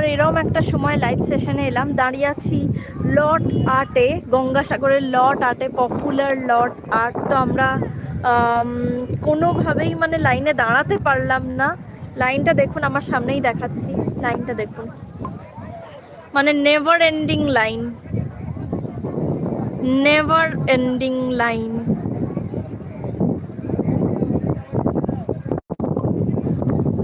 আবার এরম একটা সময় লাইভ সেশনে এলাম। দাঁড়িয়ে আছি লট আর্টে গঙ্গাসাগরের লট আর্টে পপুলার লট আর্ট তো আমরা কোনোভাবেই মানে লাইনে দাঁড়াতে পারলাম না। লাইনটা দেখুন, আমার সামনেই দেখাচ্ছি। লাইনটা দেখুন। মানে never ending line never ending line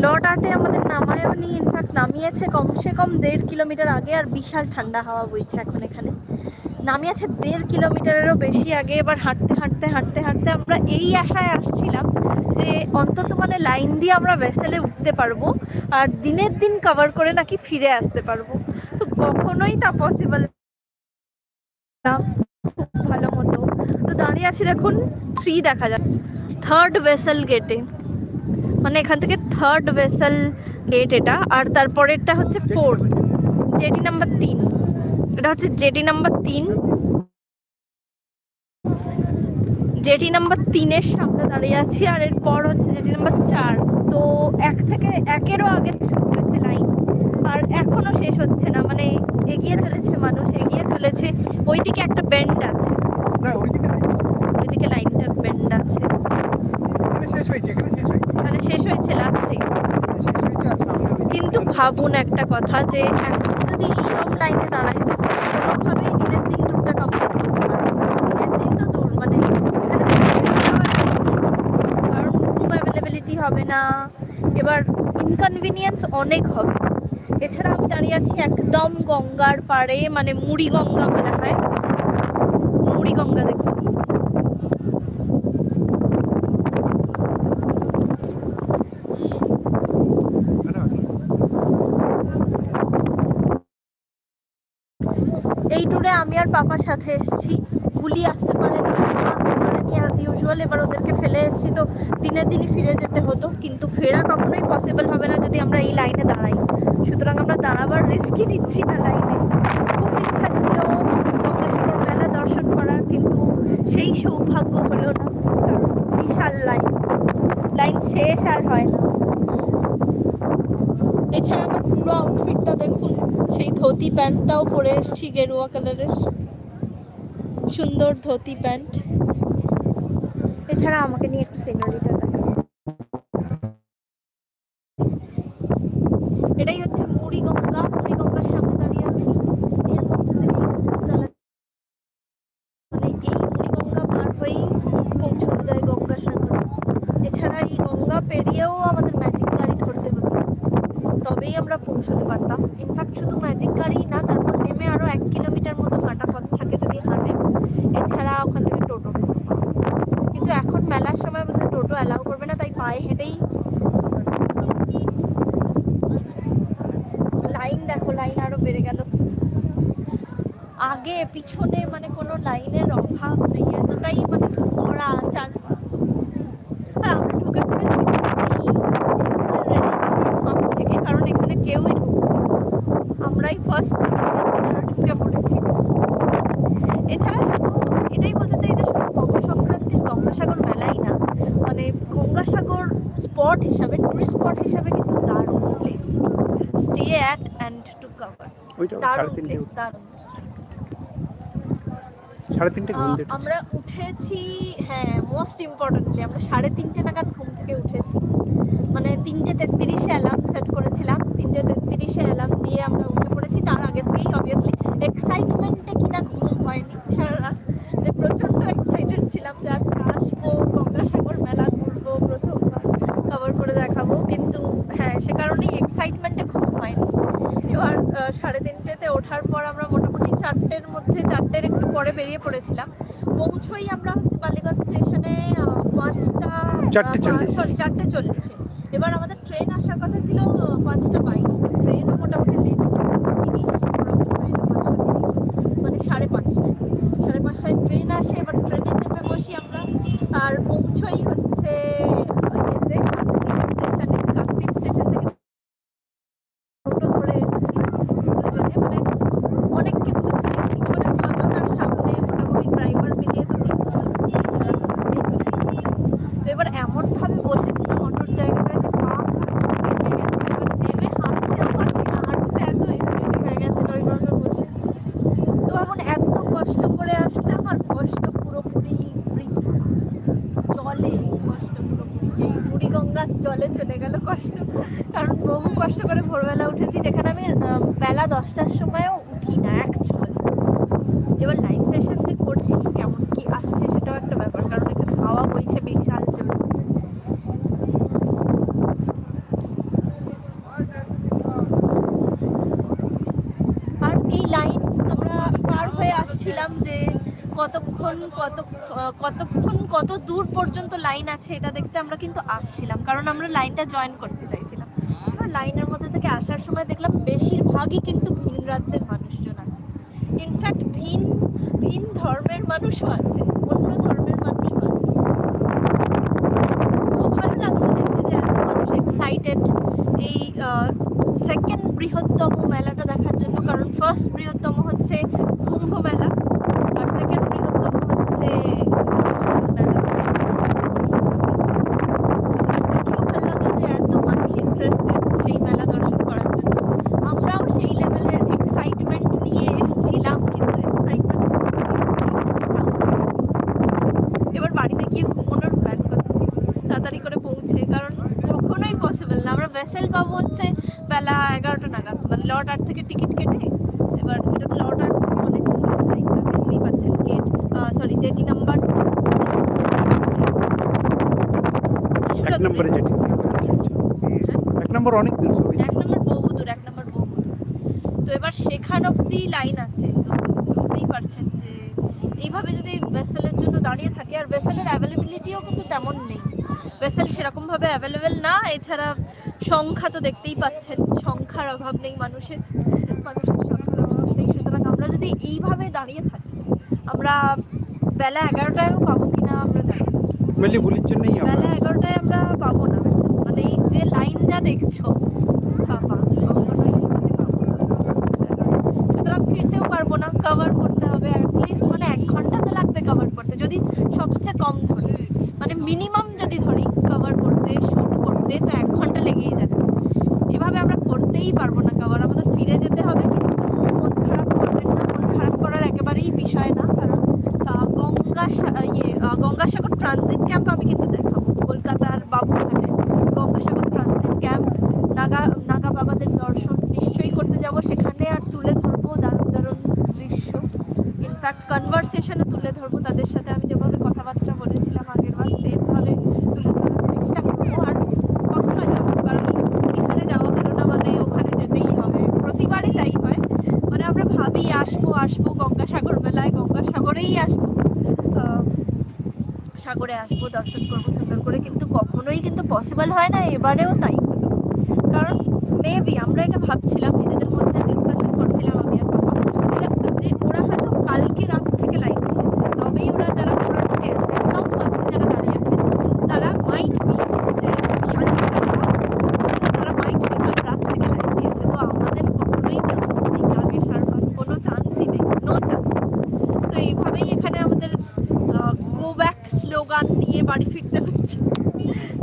lot আটে আমাদের নামায়নি ইনফ্যাক্ট নামিয়েছে কমসে কম দেড় কিলোমিটার আগে আর বিশাল ঠান্ডা হাওয়া বইছে এখন এখানে। নামিয়েছে দেড় কিলোমিটারেরও বেশি আগে। এবার হাঁটতে হাঁটতে হাঁটতে হাঁটতে আমরা এই আশায় আসছিলাম যে অন্তত মানে লাইন দিয়ে আমরা ভেসেলে উঠতে পারব আর দিনের দিন কভার করে নাকি ফিরে আসতে পারব। তো কখনোই তা পসিবল ভালো মতো। তো দাঁড়িয়ে আছি দেখুন থ্রি দেখা যায় থার্ড ভেসেল গেটে মানে এখান থেকে থার্ড ভেসেল গেট এটা আর তারপরেরটা হচ্ছে ফোর্থ জেটি নাম্বার তিন। এটা হচ্ছে জেটি নাম্বার তিন। জেটি নাম্বার তিনের সামনে দাঁড়িয়ে আছি আর এরপর হচ্ছে জেটি নাম্বার চার। তো এক থেকে একেরও আগে শুরু হয়েছে লাইন আর এখনও শেষ হচ্ছে না। মানে এগিয়ে চলেছে মানুষ এগিয়ে চলেছে। ওইদিকে একটা ব্যান্ড আছে। ওইদিকে লাইনটার বেন্ড আছে। শেষ হয়েছে এখানে শেষ হয়েছে মানে শেষ হয়েছে লাস্টে শেষ হয়েছে আর সামনে ওইদিকে কিন্তু ভাবুন একটা কথা যে, এখন যদি এরকম লাইনে দাঁড়াই তো কোনোভাবেই দিনের দিন টুকটা কমপ্লিট করতে পারব দিনের দিন তো দূর মানে কারণ রুম অ্যাভেলেবিলিটি হবে না। এবার ইনকনভিনিয়েন্স অনেক হবে। এছাড়া আমি দাঁড়িয়ে আছি একদম গঙ্গার পাড়ে মানে মুড়ি গঙ্গা মনে হয়। মুড়ি গঙ্গা দেখুন না, না, এই ট্যুরে আমি আর পাপার সাথে এসেছি। গুলি আসতে পারেনি আসতে পারেনি অ্যাজ ইউজুয়াল এবার ওদেরকে ফেলে এসেছি তো দিনের দিনই ফিরে যেতে হতো, কিন্তু ফেরা কখনোই পসিবল হবে না যদি আমরা এই লাইনে দাঁড়াই। সুতরাং আমরা দাঁড়াবার রিস্কই নিচ্ছি না লাইনে খুব ইচ্ছা ছিল গঙ্গাসাগর মেলা দর্শন করার, কিন্তু সেই সৌভাগ্য হলো না। বিশাল লাইন লাইন শেষ আর হয় না। এছাড়া পুরো আউটফিটটা দেখুন। সেই ধুতি প্যান্টটাও পরে এসেছি গেরুয়া কালারের সুন্দর ধুতি প্যান্ট। এছাড়া আমাকে নিয়ে একটু সিনারিটা দেখা এটাই হচ্ছে মুড়িগঙ্গা মুড়িগঙ্গার সামনে দাঁড়িয়ে আছি এর মধ্যে থেকে মেসেজ চালা মানে এই মুড়িগঙ্গা পার হয়েই পৌঁছানো যায় গঙ্গাসাগর এছাড়া এই গঙ্গা পেরিয়েও আমাদের ম্যাজিক গাড়ি ধরতে হতো তবেই আমরা পৌঁছতে পারতাম। ইনফ্যাক্ট শুধু ম্যাজিক গাড়ি না, তারপর নেমে আরও এক কিলোমিটার মতো হাঁটা পথ থাকে যদি হাঁটেন এছাড়া ওখান থেকে টোটো কিন্তু এখন মেলার সময় বোধহয় টোটো অ্যালাউ করবে না, তাই পায়ে হেঁটেই লাইন দেখো লাইন আরও বেড়ে গেল। আগে পিছনে মানে কোনো লাইনের অভাব নেই, এতটাই মানে ভরা চারপাশ আর আমরা ঢুকে পড়েছি ফার্ম থেকে কারণ এখানে কেউই ঢুকছে না। আমরাই ফার্স্ট যারা ঢুকে পড়েছি এছাড়া শুধু এটাই বলতে চাই যে শুধু মকর গঙ্গাসাগর মেলাই না মানে গঙ্গাসাগর স্পট হিসাবে টুরিস্ট স্পট হিসাবে কিন্তু দারুণ place stay at and to cover দারুণ প্লেস দারুণ। সাড়ে তিনটে ঘুম আহ, আমরা উঠেছি হ্যাঁ মোস্ট ইম্পর্টেন্টলি আমরা সাড়ে তিনটে নাগাদ ঘুম থেকে উঠেছি। মানে তিনটে তেত্রিশে অ্যালার্ম সেট করেছিলাম তিনটে তেত্রিশে অ্যালার্ম দিয়ে আমরা উঠে পড়েছি তার আগে থেকেই অবভিয়াসলি এক্সাইটমেন্টে কিনা ঘুম হয়নি। সারা রাত যে প্রচণ্ড এক্সাইটেড ছিলাম যে আজকে আসব গঙ্গাসাগর মেলা ঘুরবো প্রথমবার কভার করে দেখাবো। কিন্তু হ্যাঁ সে কারণেই এক্সাইটমেন্টে ঘুম হয়নি। এবার সাড়ে তিনটেতে ওঠার পর আমরা মোটামুটি চারটের মধ্যে চারটের একটু পরে বেরিয়ে পড়েছিলাম। পৌঁছোই আমরা হচ্ছে বালিগঞ্জ স্টেশনে পাঁচটা সরি চারটে চল্লিশে। এবার আমাদের ট্রেন আসার কথা ছিল পাঁচটা বাইশ। ট্রেনও মোটামুটি লেট তিরিশ ওরকম সময় এলো, পাঁচটা তিরিশ মানে সাড়ে পাঁচটায়। সাড়ে পাঁচটায় ট্রেন আসে এবার ট্রেনে চেপে বসি আমরা। আর পৌঁছই হচ্ছে ইয়েতে কাকদ্বীপ স্টেশনে কাকদ্বীপ স্টেশন থেকে টোটো ধরে এসেছি দুজনে মানে অনেককে বলছি পিছনে ছজন আর সামনে মোটামুটি ড্রাইভার মিলিয়ে তো তিনজন এছাড়া এই দুজন। তো এবার এমনভাবে বসেছিলাম অটোর জায়গাটায় যে পা ঘাস কেটে গেছে এবার নেমে হাঁটতেও পারছি না হাঁটুতে এত গেল কষ্ট কারণ বহু কষ্ট করে ভোরবেলা উঠেছি যেখানে আমি আহ, বেলা দশটার সময়ও উঠি না অ্যাকচুয়ালি এবার লাইভ সেশন যে করছি, কেমন কি আসছে সেটাও একটা ব্যাপার, কারণ এখানে হাওয়া বইছে বিশাল আর এই লাইন আমরা পার হয়ে আসছিলাম যে কতক্ষণ, কত কতক্ষণ, কত দূর পর্যন্ত লাইন আছে এটা দেখতে আমরা কিন্তু আসছিলাম, কারণ আমরা লাইনটা জয়েন করতে চাইছিলাম। লাইনের মধ্যে থেকে আসার সময় দেখলাম বেশিরভাগই কিন্তু ভিন রাজ্যের মানুষজন আছে। ইনফ্যাক্ট ভিন ভিন ধর্মের মানুষও আছে, অন্য ধর্মের মানুষও আছে। তো ভালো লাগল দেখতে যে এত মানুষ এক্সাইটেড এই সেকেন্ড বৃহত্তম মেলাটা দেখার জন্য, কারণ ফার্স্ট বৃহত্তম হচ্ছে কুম্ভ মেলা আর সেকেন্ড বৃহত্তম হচ্ছে মেলা দেখেও ভালো লাগল যে এত মানুষ ইন্টারেস্টেড সেই মেলা দর্শন করার জন্য আমরাও সেই লেভেলের এক্সাইটমেন্ট নিয়ে এসেছিলাম কিন্তু এক্সাইটমেন্ট এবার বাড়িতে গিয়ে ঘুমানোর প্ল্যান করছি। তাড়াতাড়ি করে পৌঁছে কারণ কখনোই পসিবল না। আমরা ভেসেল পাবো হচ্ছে বেলা এগারোটা নাগাদ। মানে লট আট থেকে টিকিট কেটে এবার এটা তো লট আট থেকে অনেক দেখতেই পাচ্ছেন গেট সরি জেটি নাম্বার এক নম্বরে যেটি এক নম্বর অনেক দূর এক নম্বর বহু দূর এক নম্বর বহু দূর। তো এবার সেখান অব্দি লাইন আছে। তো বুঝতেই পারছেন। এইভাবে যদি ভেসেলের জন্য দাঁড়িয়ে থাকে আর ভেসেলের অ্যাভেলেবিলিটিও কিন্তু তেমন নেই ভেসেল সেরকমভাবে অ্যাভেলেবেল না এছাড়া সংখ্যা তো দেখতেই পাচ্ছেন সংখ্যার অভাব নেই মানুষের মানুষের সংখ্যার অভাব নেই সুতরাং আমরা যদি এইভাবে দাঁড়িয়ে থাকি আমরা বেলা এগারোটায়ও পাবো কিনা আমরা জানি না। আমরা বেলা এগারোটায় আমরা পাবো না মানে এই যে লাইন যা দেখছ বাবা, মানে না। সুতরাং ফিরতেও পারব না কভার করতে হবে অ্যাটলিস্ট মানে এক ঘণ্টা তো লাগবে কভার করতে যদি সবচেয়ে কম ধরি। মানে মিনিমাম যদি ধরি কভার করতে শ্যুট করতে তো এক ঘণ্টা লেগেই যাবে। এভাবে আমরা করতেই পারব না কভার আমাদের ফিরে যেতে হবে কিন্তু মন খারাপ করবেন না। মন খারাপ করার একেবারেই বিষয় না কারণ আহ, গঙ্গাসা ইয়ে গঙ্গাসাগর ট্রানজিট ক্যাম্প আমি কিন্তু দেখাবো। কলকাতার বাবুঘাটে গঙ্গাসাগর ট্রানজিট ক্যাম্প নাগা নাগা বাবাদের দর্শন নিশ্চয়ই করতে যাব সেখানে আর তুলে ধরবো দারুণ দারুণ দৃশ্য ইনফ্যাক্ট কনভারসেশনে তুলে ধরবো তাদের সাথে। আমি যেভাবে কথাবার্তা বলেছিলাম আগের বার সেমভাবে তুলে ধরার চেষ্টা করব। আর পাক্কা যাব, কারণ এখানে যাওয়া হলো না মানে ওখানে যেতেই হবে। প্রতিবারই তাই হয়। মানে আমরা ভাবি, আসব আসব গঙ্গাসাগর মেলায়, গঙ্গাসাগরেই আসব। সাগরে আসব, দর্শন করব সুন্দর করে, কিন্তু কখনোই কিন্তু পসিবল হয় না, এবারেও তাই কারণ মেবি আমরা এটা ভাবছিলাম নিজেদের মধ্যে ডিসকাশন করছিলাম আমি আর বাবা যেটা যে ওরা হয়তো কালকে রাত থেকে লাইন দিয়েছে তবেই ওরা যারা ফ্রন্টে আছে একদম ফার্স্টে যারা দাঁড়িয়ে আছে তারা মাইট বি যে বিশাল তারা মাইট বি কাল রাত থেকে লাইন দিয়েছে তো আমাদের কখনোই চান্স নেই আগে সারবার কোনো চান্সই নেই নো চান্স তো এইভাবেই এখানে আমাদের গো ব্যাক স্লোগান নিয়ে বাড়ি ফিরতে হচ্ছে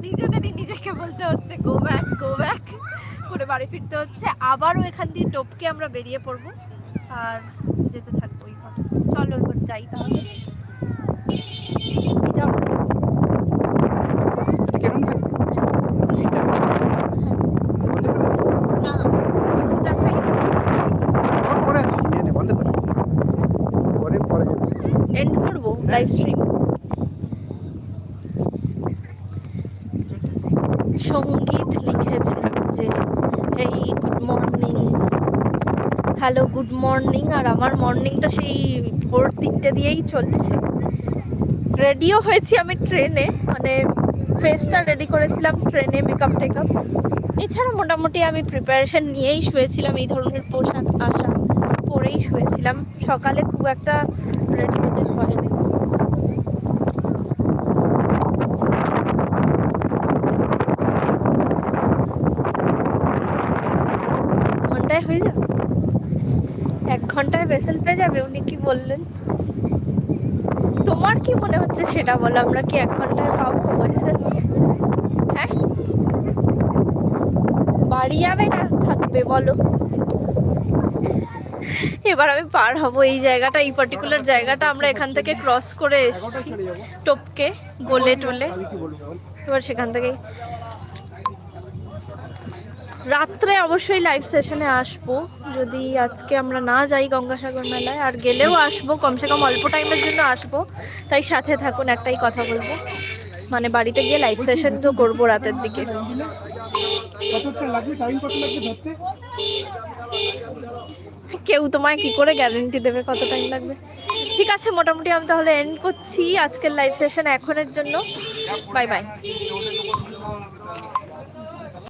নিজেদেরই নিজেকে বলতে হচ্ছে গো ব্যাক গো ব্যাক করে বাড়ি ফিরতে হচ্ছে। আবারও এখান দিয়ে টপকে আমরা বেরিয়ে পড়ব। আর যেতে থাকব এইভাবে। চলো এবার যাই তাহলে। যাব। এটা কেমন থাকবে এইটা বন্ধ করে দিই। না একটু দেখাই আমার পরে আসছি নে, নে, বন্ধ করে পরে পরে যাবে। এন্ড করব লাইভ স্ট্রিম সংগীত লিখেছে যে এই good morning hello good morning আর আমার মর্নিং তো সেই ভোর তিনটে দিয়েই চলছে। রেডিও হয়েছি আমি ট্রেনে মানে ফেসটা রেডি করেছিলাম ট্রেনে মেকআপ টেকআপ। এছাড়া মোটামুটি আমি প্রিপারেশন নিয়েই শুয়েছিলাম, এই ধরনের পোশাক, আশাক পরেই শুয়েছিলাম। সকালে খুব একটা রেডি হতে হয়নি। ঘন্টায় হয়ে যাবে? এক ঘন্টায় ভেসেল পেয়ে যাবে? উনি কি বললেন? তোমার কি মনে হচ্ছে সেটা বলো? আমরা কি এক ঘন্টায় পাবো ভেসেল হ্যাঁ? বাড়ি যাবে না? থাকবে, বলো। এবার আমি পার হব এই জায়গাটা, এই পার্টিকুলার জায়গাটা। আমরা এখান থেকে ক্রস করে এসেছি, টপকে গোলে টোলে? এবার সেখান থেকেই রাত্রে অবশ্যই লাইভ সেশনে আসব। যদি আজকে আমরা না যাই গঙ্গাসাগর মেলায় আর গেলেও আসব কমসে কম অল্প টাইমের জন্য আসব। তাই সাথে থাকুন একটাই কথা বলব। মানে বাড়িতে গিয়ে লাইভ সেশন তো করব রাতের দিকে। কেউ তোমায় কি করে গ্যারেন্টি দেবে কত টাইম লাগবে? ঠিক আছে মোটামুটি আমি তাহলে এন্ড করছি আজকের লাইভ সেশন এখনের জন্য। Bye bye